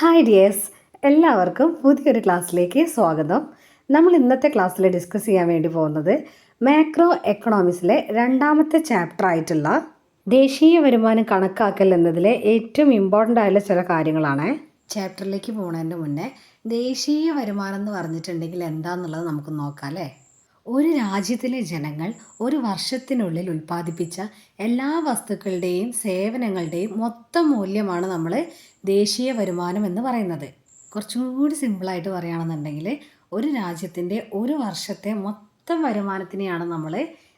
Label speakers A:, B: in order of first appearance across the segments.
A: Hi dears. എല്ലാവർക്കും പുതിയൊരു ക്ലാസ്സിലേക്ക് സ്വാഗതം. നമ്മൾ ഇന്നത്തെ ക്ലാസ്സിൽ ഡിസ്കസ് ചെയ്യാൻ വേണ്ടി പോകുന്നത് മാക്രോ എക്കണോമിക്സിലെ രണ്ടാമത്തെ ചാപ്റ്റർ ആയിട്ടുള്ള ദേശീയ വരുമാനം കണക്കാക്കൽ എന്നതിലെ ഏറ്റവും ഇമ്പോർട്ടന്റ് ആയിട്ടുള്ള ചില കാര്യങ്ങളാണ്. ചാപ്റ്ററിലേക്ക് പോകുന്നതിന്റെ മുന്നേ ദേശീയ വരുമാനം എന്ന് പറഞ്ഞിട്ടുണ്ടെങ്കിൽ എന്താണെന്നുള്ളത് നമുക്ക് നോക്കാം അല്ലേ? ഒരു രാജ്യത്തിലെ ജനങ്ങൾ ഒരു വർഷത്തിനുള്ളിൽ ഉൽപ്പാദിപ്പിച്ച എല്ലാ വസ്തുക്കളുടെയും സേവനങ്ങളുടെയും മൊത്തം മൂല്യമാണ് നമ്മൾ ദേശീയ വരുമാനം എന്ന് പറയുന്നത്. കുറച്ചും കൂടി സിമ്പിളായിട്ട് പറയുകയാണെന്നുണ്ടെങ്കിൽ ഒരു രാജ്യത്തിന്റെ ഒരു വർഷത്തെ മൊത്തം വരുമാനത്തിനെയാണ് നമ്മൾ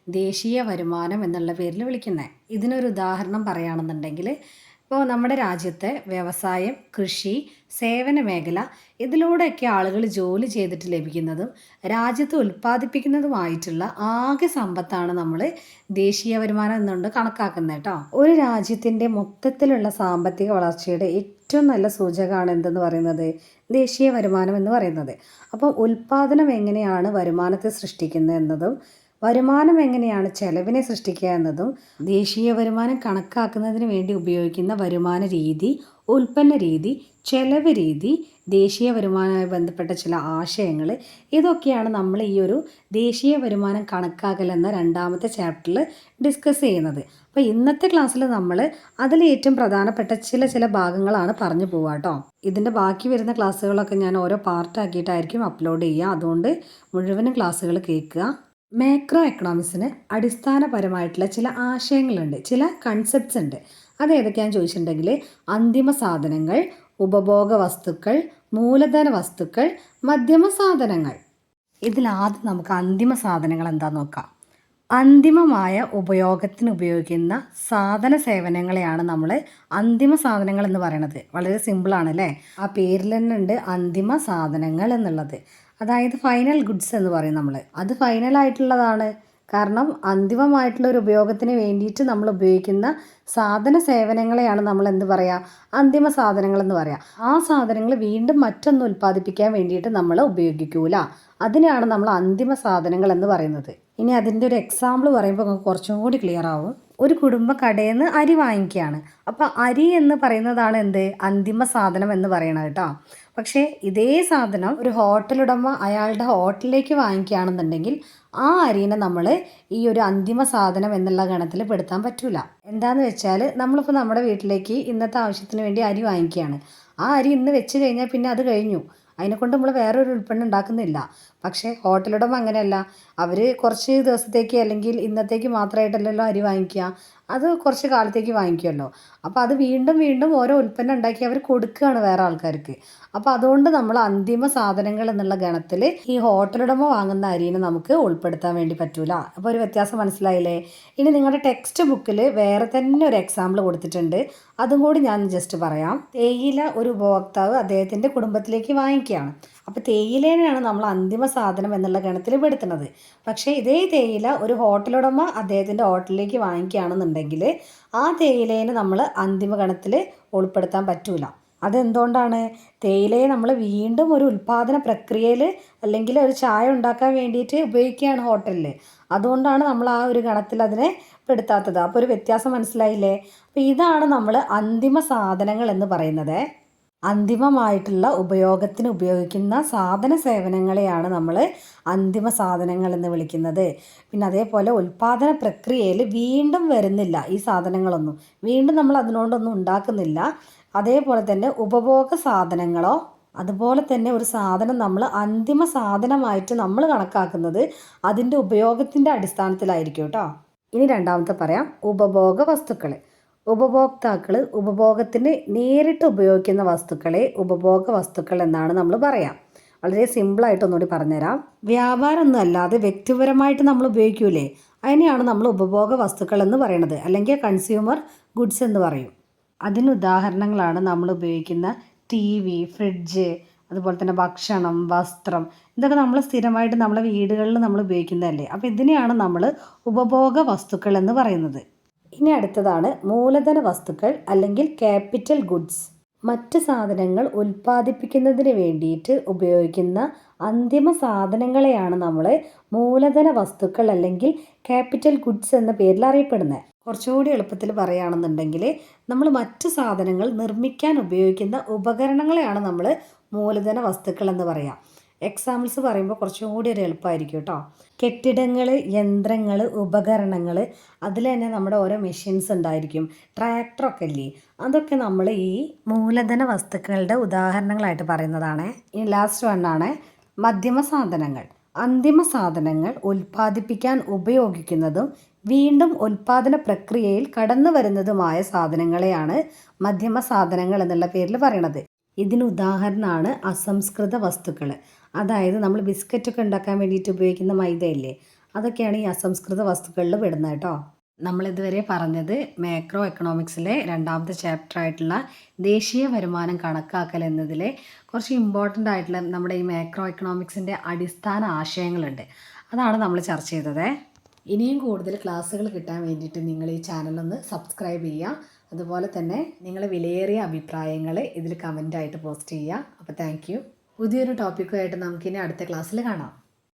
A: ദേശീയ വരുമാനം എന്നുള്ള പേരിൽ വിളിക്കുന്നത്. ഇതിനൊരു ഉദാഹരണം പറയുകയാണെന്നുണ്ടെങ്കിൽ ഇപ്പോൾ നമ്മുടെ രാജ്യത്തെ വ്യവസായം കൃഷി സേവന മേഖല ഇതിലൂടെയൊക്കെ ആളുകൾ ജോലി ചെയ്തിട്ട് ലഭിക്കുന്നതും രാജ്യത്ത് ഉൽപ്പാദിപ്പിക്കുന്നതുമായിട്ടുള്ള ആകെ സമ്പത്താണ് നമ്മൾ ദേശീയ വരുമാനം എന്നുകൊണ്ട് കണക്കാക്കുന്നത് കേട്ടോ. ഒരു രാജ്യത്തിന്റെ മൊത്തത്തിലുള്ള സാമ്പത്തിക വളർച്ചയുടെ ഏറ്റവും നല്ല സൂചകമാണ് എന്തെന്ന് പറയുന്നത്? ദേശീയ വരുമാനം എന്ന് പറയുന്നത്. അപ്പം ഉൽപ്പാദനം എങ്ങനെയാണ് വരുമാനത്തെ സൃഷ്ടിക്കുന്നത് എന്നതും വരുമാനം എങ്ങനെയാണ് ചെലവിനെ സൃഷ്ടിക്കുക എന്നതും ദേശീയ വരുമാനം കണക്കാക്കുന്നതിന് വേണ്ടി ഉപയോഗിക്കുന്ന വരുമാന രീതി ഉൽപ്പന്ന രീതി ചെലവ് രീതി ദേശീയ വരുമാനവുമായി ബന്ധപ്പെട്ട ചില ആശയങ്ങൾ. ഇതൊക്കെയാണ് നമ്മൾ ഈ ഒരു ദേശീയ വരുമാനം കണക്കാക്കൽ എന്ന രണ്ടാമത്തെ ചാപ്റ്ററിൽ ഡിസ്കസ് ചെയ്യുന്നത്. അപ്പോൾ ഇന്നത്തെ ക്ലാസ്സിൽ നമ്മൾ അതിൽ ഏറ്റവും പ്രധാനപ്പെട്ട ചില ചില ഭാഗങ്ങളാണ് പറഞ്ഞു പോവുക കേട്ടോ. ഇതിന്റെ ബാക്കി വരുന്ന ക്ലാസ്സുകളൊക്കെ ഞാൻ ഓരോ പാർട്ടാക്കിയിട്ടായിരിക്കും അപ്ലോഡ് ചെയ്യുക. അതുകൊണ്ട് മുഴുവനും ക്ലാസ്സുകൾ കേൾക്കുക. മാക്രോ എക്കണോമിക്സിന് അടിസ്ഥാനപരമായിട്ടുള്ള ചില ആശയങ്ങളുണ്ട് ചില കൺസെപ്റ്റ്സ് ഉണ്ട്. അത് ഏതൊക്കെയാണെന്ന് ചോദിച്ചിട്ടുണ്ടെങ്കിൽ അന്തിമ സാധനങ്ങൾ ഉപഭോഗ വസ്തുക്കൾ മൂലധന വസ്തുക്കൾ മധ്യമ സാധനങ്ങൾ. ഇതിലാദ്യം നമുക്ക് അന്തിമ സാധനങ്ങൾ എന്താണെന്ന് നോക്കാം. അന്തിമമായ ഉപയോഗത്തിന് ഉപയോഗിക്കുന്ന സാധന സേവനങ്ങളെയാണ് നമ്മൾ അന്തിമ സാധനങ്ങൾ എന്ന് പറയണത് വളരെ സിമ്പിളാണ് അല്ലേ ആ പേരിൽ തന്നെ ഉണ്ട് അന്തിമ സാധനങ്ങൾ എന്നുള്ളത്. അതായത് ഫൈനൽ ഗുഡ്സ് എന്ന് പറയും നമ്മൾ അത് ഫൈനൽ ആയിട്ടുള്ളതാണ്. കാരണം അന്തിമമായിട്ടുള്ള ഒരു ഉപയോഗത്തിന് വേണ്ടിയിട്ട് നമ്മൾ ഉപയോഗിക്കുന്ന സാധന സേവനങ്ങളെയാണ് നമ്മൾ എന്ത് പറയുക അന്തിമ സാധനങ്ങൾ എന്ന് പറയുക ആ സാധനങ്ങൾ വീണ്ടും മറ്റൊന്ന് ഉൽപ്പാദിപ്പിക്കാൻ വേണ്ടിയിട്ട് നമ്മൾ ഉപയോഗിക്കൂല. അതിനെയാണ് നമ്മൾ അന്തിമ സാധനങ്ങൾ എന്ന് പറയുന്നത്. ഇനി അതിന്റെ ഒരു എക്സാമ്പിൾ പറയുമ്പോൾ കുറച്ചും കൂടി ക്ലിയർ ആവും. ഒരു കുടുംബ കടയിൽ നിന്ന് അരി വാങ്ങിക്കുകയാണ്. അപ്പോൾ അരി എന്ന് പറയുന്നതാണ് എന്ത്? അന്തിമ സാധനം എന്ന് പറയണത് കേട്ടോ. പക്ഷേ ഇതേ സാധനം ഒരു ഹോട്ടൽ ഉടമ അയാളുടെ ഹോട്ടലിലേക്ക് വാങ്ങിക്കുകയാണെന്നുണ്ടെങ്കിൽ ആ അരിനെ നമ്മൾ ഈ ഒരു അന്തിമ സാധനം എന്നുള്ള ഗണത്തിൽ പെടുത്താൻ പറ്റില്ല എന്താന്ന് വെച്ചാൽ നമ്മളിപ്പോൾ നമ്മുടെ വീട്ടിലേക്ക് ഇന്നത്തെ ആവശ്യത്തിന് വേണ്ടി അരി വാങ്ങിക്കുകയാണ്. ആ അരി ഇന്ന് വെച്ച് കഴിഞ്ഞാൽ പിന്നെ അത് കഴിഞ്ഞു. അതിനെക്കൊണ്ട് നമ്മൾ വേറൊരു ഉൽപ്പന്നം ഉണ്ടാക്കുന്നില്ല. പക്ഷേ ഹോട്ടലുടമ അങ്ങനെയല്ല. അവർ കുറച്ച് ദിവസത്തേക്ക് അല്ലെങ്കിൽ ഇന്നത്തേക്ക് മാത്രമായിട്ടല്ലല്ലോ അരി വാങ്ങിക്കുക. അത് കുറച്ച് കാലത്തേക്ക് വാങ്ങിക്കുമല്ലോ. അപ്പോൾ അത് വീണ്ടും വീണ്ടും ഓരോ ഉൽപ്പന്നം ഉണ്ടാക്കി അവർ കൊടുക്കുകയാണ് വേറെ ആൾക്കാർക്ക്. അപ്പോൾ അതുകൊണ്ട് നമ്മൾ അന്തിമ സാധനങ്ങൾ എന്നുള്ള ഗണത്തിൽ ഈ ഹോട്ടലുടമ വാങ്ങുന്ന അരിനെ നമുക്ക് ഉൾപ്പെടുത്താൻ വേണ്ടി പറ്റൂല. അപ്പോൾ ഒരു വ്യത്യാസം മനസ്സിലായില്ലേ? ഇനി നിങ്ങളുടെ ടെക്സ്റ്റ് ബുക്കിൽ വേറെ തന്നെ ഒരു എക്സാമ്പിൾ കൊടുത്തിട്ടുണ്ട്. അതും കൂടി ഞാൻ ജസ്റ്റ് പറയാം. തേയില ഒരു ഉപഭോക്താവ് അദ്ദേഹത്തിന്റെ കുടുംബത്തിലേക്ക് വാങ്ങിക്കുകയാണ്. അപ്പോൾ തേയിലേനെയാണ് നമ്മൾ അന്തിമ സാധനം എന്നുള്ള ഗണത്തിൽ പെടുത്തുന്നത്. പക്ഷേ ഇതേ തേയില ഒരു ഹോട്ടലുടമ അദ്ദേഹത്തിന്റെ ഹോട്ടലിലേക്ക് വാങ്ങിക്കുകയാണെന്നുണ്ടെങ്കിൽ ആ തേയിലേനെ നമ്മൾ അന്തിമ ഗണത്തിൽ ഉൾപ്പെടുത്താൻ പറ്റൂല. അതെന്തുകൊണ്ടാണ്? തേയിലയെ നമ്മൾ വീണ്ടും ഒരു ഉൽപ്പാദന പ്രക്രിയയിൽ അല്ലെങ്കിൽ ഒരു ചായ ഉണ്ടാക്കാൻ വേണ്ടിയിട്ട് ഉപയോഗിക്കുകയാണ് ഹോട്ടലിൽ. അതുകൊണ്ടാണ് നമ്മൾ ആ ഒരു ഗണത്തിൽ അതിനെ പെടുത്താത്തത്. അപ്പോൾ ഒരു വ്യത്യാസം മനസ്സിലായില്ലേ? അപ്പോൾ ഇതാണ് നമ്മൾ അന്തിമ സാധനങ്ങൾ എന്ന് പറയുന്നത്. അന്തിമമായിട്ടുള്ള ഉപയോഗത്തിന് ഉപയോഗിക്കുന്ന സാധന സേവനങ്ങളെയാണ് നമ്മൾ അന്തിമ സാധനങ്ങൾ എന്ന് വിളിക്കുന്നത്. പിന്നെ അതേപോലെ ഉൽപ്പാദന പ്രക്രിയയിൽ വീണ്ടും വരുന്നില്ല ഈ സാധനങ്ങളൊന്നും. വീണ്ടും നമ്മൾ അതിനോടൊന്നും ഉണ്ടാക്കുന്നില്ല. അതേപോലെ തന്നെ ഉപഭോഗ സാധനങ്ങളോ അതുപോലെ തന്നെ ഒരു സാധനം നമ്മൾ അന്തിമ സാധനമായിട്ട് നമ്മൾ കണക്കാക്കുന്നത് അതിന്റെ ഉപയോഗത്തിന്റെ അടിസ്ഥാനത്തിലായിരിക്കും കേട്ടോ. ഇനി രണ്ടാമത്തെ പറയാം. ഉപഭോഗ വസ്തുക്കൾ ഉപഭോക്താക്കൾ ഉപഭോഗത്തിന് നേരിട്ട് ഉപയോഗിക്കുന്ന വസ്തുക്കളെ ഉപഭോഗ വസ്തുക്കൾ എന്നാണ് നമ്മൾ പറയാം. വളരെ സിമ്പിളായിട്ട് ഒന്നുകൂടി പറഞ്ഞുതരാം. വ്യാപാരമൊന്നും അല്ലാതെ വ്യക്തിപരമായിട്ട് നമ്മൾ ഉപയോഗിക്കൂലേ? അതിനെയാണ് നമ്മൾ ഉപഭോഗ വസ്തുക്കൾ എന്ന് പറയുന്നത് അല്ലെങ്കിൽ കൺസ്യൂമർ ഗുഡ്സ് എന്ന് പറയും. അതിന് ഉദാഹരണങ്ങളാണ് നമ്മൾ ഉപയോഗിക്കുന്ന ടി വി ഫ്രിഡ്ജ് അതുപോലെ തന്നെ ഭക്ഷണം വസ്ത്രം ഇതൊക്കെ നമ്മൾ സ്ഥിരമായിട്ട് നമ്മളെ വീടുകളിൽ നമ്മൾ ഉപയോഗിക്കുന്നതല്ലേ? അപ്പോൾ ഇതിനെയാണ് നമ്മൾ ഉപഭോഗ വസ്തുക്കൾ എന്ന് പറയുന്നത്. ഇനി അടുത്തതാണ് മൂലധന വസ്തുക്കൾ അല്ലെങ്കിൽ ക്യാപിറ്റൽ ഗുഡ്സ് മറ്റ് സാധനങ്ങൾ ഉൽപ്പാദിപ്പിക്കുന്നതിന് വേണ്ടിയിട്ട് ഉപയോഗിക്കുന്ന അന്തിമ സാധനങ്ങളെയാണ് നമ്മൾ മൂലധന വസ്തുക്കൾ അല്ലെങ്കിൽ ക്യാപിറ്റൽ ഗുഡ്സ് എന്ന പേരിൽ അറിയപ്പെടുന്നത് കുറച്ചുകൂടി എളുപ്പത്തിൽ പറയുകയാണെന്നുണ്ടെങ്കിൽ നമ്മൾ മറ്റ് സാധനങ്ങൾ നിർമ്മിക്കാൻ ഉപയോഗിക്കുന്ന ഉപകരണങ്ങളെയാണ് നമ്മൾ മൂലധന വസ്തുക്കൾ എന്ന് പറയാം. എക്സാമ്പിൾസ് പറയുമ്പോൾ കുറച്ചും കൂടി ഒരു എളുപ്പമായിരിക്കും കേട്ടോ. കെട്ടിടങ്ങൾ യന്ത്രങ്ങൾ ഉപകരണങ്ങൾ അതിൽ തന്നെ നമ്മുടെ ഓരോ മെഷീൻസ് ഉണ്ടായിരിക്കും. ട്രാക്ടറൊക്കെ ഇല്ലേ? അതൊക്കെ നമ്മൾ ഈ മൂലധന വസ്തുക്കളുടെ ഉദാഹരണങ്ങളായിട്ട് പറയുന്നതാണ്. ഇനി ലാസ്റ്റ് വണ്ണാണ് മധ്യമ സാധനങ്ങൾ. അന്തിമ സാധനങ്ങൾ ഉൽപ്പാദിപ്പിക്കാൻ ഉപയോഗിക്കുന്നതും വീണ്ടും ഉൽപ്പാദന പ്രക്രിയയിൽ കടന്നു വരുന്നതുമായ സാധനങ്ങളെയാണ് മധ്യമ സാധനങ്ങൾ എന്നുള്ള പേരിൽ പറയണത് ഇതിന് ഉദാഹരണമാണ് അസംസ്കൃത വസ്തുക്കൾ. അതായത് നമ്മൾ ബിസ്ക്കറ്റൊക്കെ ഉണ്ടാക്കാൻ വേണ്ടിയിട്ട് ഉപയോഗിക്കുന്ന മൈദയില്ലേ? അതൊക്കെയാണ് ഈ അസംസ്കൃത വസ്തുക്കളിൽ പെടുന്നത് കേട്ടോ. നമ്മളിതുവരെ പറഞ്ഞത് മാക്രോ എക്കണോമിക്സിലെ രണ്ടാമത്തെ ചാപ്റ്റർ ആയിട്ടുള്ള ദേശീയ വരുമാനം കണക്കാക്കൽ എന്നതിലെ കുറച്ച് ഇമ്പോർട്ടന്റ് ആയിട്ടുള്ള നമ്മുടെ ഈ മാക്രോ എക്കണോമിക്സിന്റെ അടിസ്ഥാന ആശയങ്ങളുണ്ട്. അതാണ് നമ്മൾ ചർച്ച ചെയ്തത്. ഇനിയും കൂടുതൽ ക്ലാസ്സുകൾ കിട്ടാൻ വേണ്ടിയിട്ട് നിങ്ങൾ ഈ ചാനലൊന്ന് സബ്സ്ക്രൈബ് ചെയ്യുക. അതുപോലെ തന്നെ നിങ്ങളെ വിലയേറിയ അഭിപ്രായങ്ങൾ ഇതിൽ കമന്റായിട്ട് പോസ്റ്റ് ചെയ്യുക. അപ്പോൾ താങ്ക് യു പുതിയൊരു ടോപ്പിക്കുമായിട്ട് നമുക്കിനി അടുത്ത ക്ലാസ്സിൽ കാണാം.